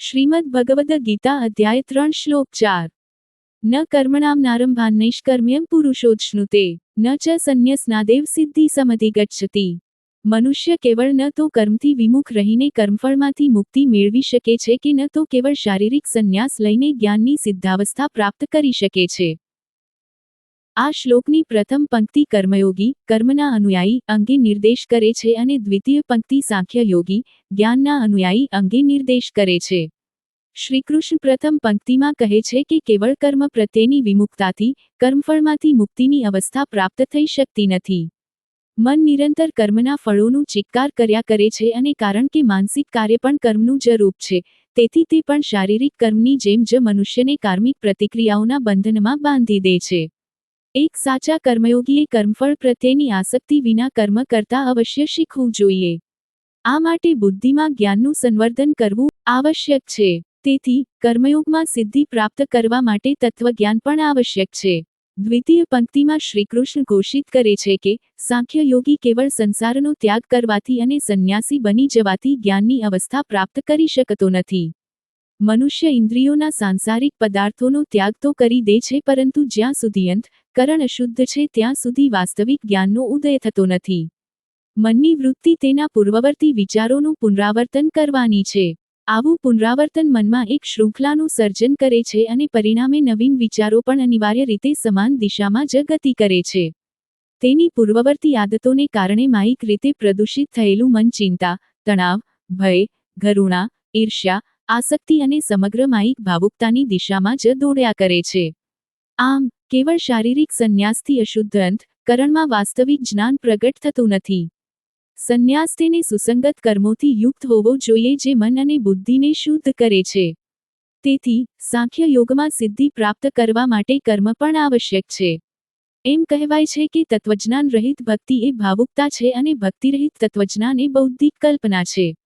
શ્રીમદ ભગવદ ગીતા અધ્યાય ત્રણ શ્લોક ચાર. ન કર્મણામ નારંભાન નૈષ્કર્મ્યમ પુરુષોચ્છ્નુતે, ન ચ સંન્યસનાદેવ સિદ્ધિ સમધિ ગચ્છતિ. મનુષ્ય કેવળ ન તો કર્મથી વિમુખ રહીને કર્મફળમાંથી મુક્તિ મેળવી શકે છે કે ન તો કેવળ શારીરિક સંન્યાસ લઈને જ્ઞાનની સિદ્ધાવસ્થા પ્રાપ્ત કરી શકે છે. આ શ્લોકની પ્રથમ પંક્તિ કર્મયોગી, કર્મના અનુયાયી અંગે નિર્દેશ કરે છે અને દ્વિતીય પંક્તિ સાંખ્ય યોગી જ્ઞાનના અનુયાયી અંગે નિર્દેશ કરે છે. શ્રીકૃષ્ણ પ્રથમ પંક્તિમાં કહે છે કે કેવળ કર્મ પ્રત્યેની વિમુક્તાથી, કર્મફળમાંથી મુક્તિની અવસ્થા પ્રાપ્ત થઈ શકતી નથી. મન નિરંતર કર્મના ફળોનું ચિક્કાર કર્યા કરે છે અને કારણ કે માનસિક કાર્ય પણ કર્મનું જ રૂપ છે, તેથી તે પણ શારીરિક કર્મની જેમ જ મનુષ્યને કાર્મિક પ્રતિક્રિયાઓના બંધનમાં બાંધી દે છે. એક સાચા કર્મયોગીએ કર્મફળ પ્રત્યેની આસક્તિ વિના કર્મ કરતા અવશ્ય શીખવું જોઈએ. આ માટે બુદ્ધિમાં જ્ઞાનનું સંવર્ધન કરવું આવશ્યક છે. તેથી, કર્મયોગમાં સિદ્ધિ પ્રાપ્ત કરવા માટે તત્વજ્ઞાન પણ આવશ્યક છે. દ્વિતીય પંક્તિમાં શ્રીકૃષ્ણ ઘોષિત કરે છે કે સાંખ્ય યોગી કેવળ સંસારનો ત્યાગ કરવાથી અને સંન્યાસી બની જવાથી જ્ઞાનની અવસ્થા પ્રાપ્ત કરી શકતો નથી. મનુષ્ય ઇન્દ્રિયોના સાંસારિક પદાર્થોનો ત્યાગ તો કરી દે છે, પરંતુ જ્યાં સુધી અંતકરણ અશુદ્ધ છે, ત્યાં સુધી વાસ્તવિક જ્ઞાનનો ઉદય થતો નથી. મનની વૃત્તિ તેના પૂર્વવર્તી વિચારોનું પુનરાવર્તન કરવાની છે. આવું પુનરાવર્તન મનમાં એક શૃંખલાનું સર્જન કરે છે અને પરિણામે નવીન વિચારો પણ અનિવાર્ય રીતે સમાન દિશામાં જ ગતિ કરે છે. તેની પૂર્વવર્તી આદતોને કારણે માયિક રીતે પ્રદૂષિત થયેલું મન ચિંતા, તણાવ, ભય, ઘરુણા, ઈર્ષ્યા આસક્તિ અને સમગ્ર માયિક ભાવુકતાની દિશામાં જ દોડ્યા કરે છે. આમ, કેવળ શારીરિક સંન્યાસથી અશુદ્ધ અંત કરણમાં વાસ્તવિક જ્ઞાન પ્રગટ થતું નથી. સંન્યાસ તેને સુસંગત કર્મોથી યુક્ત હોવો જોઈએ જે મન અને બુદ્ધિને શુદ્ધ કરે છે. તેથી, સાંખ્ય યોગમાં સિદ્ધિ પ્રાપ્ત કરવા માટે કર્મ પણ આવશ્યક છે. એમ કહેવાય છે કે તત્વજ્ઞાન રહિત ભક્તિ એ ભાવુકતા છે અને ભક્તિરહિત તત્વજ્ઞાન એ બૌદ્ધિક કલ્પના છે.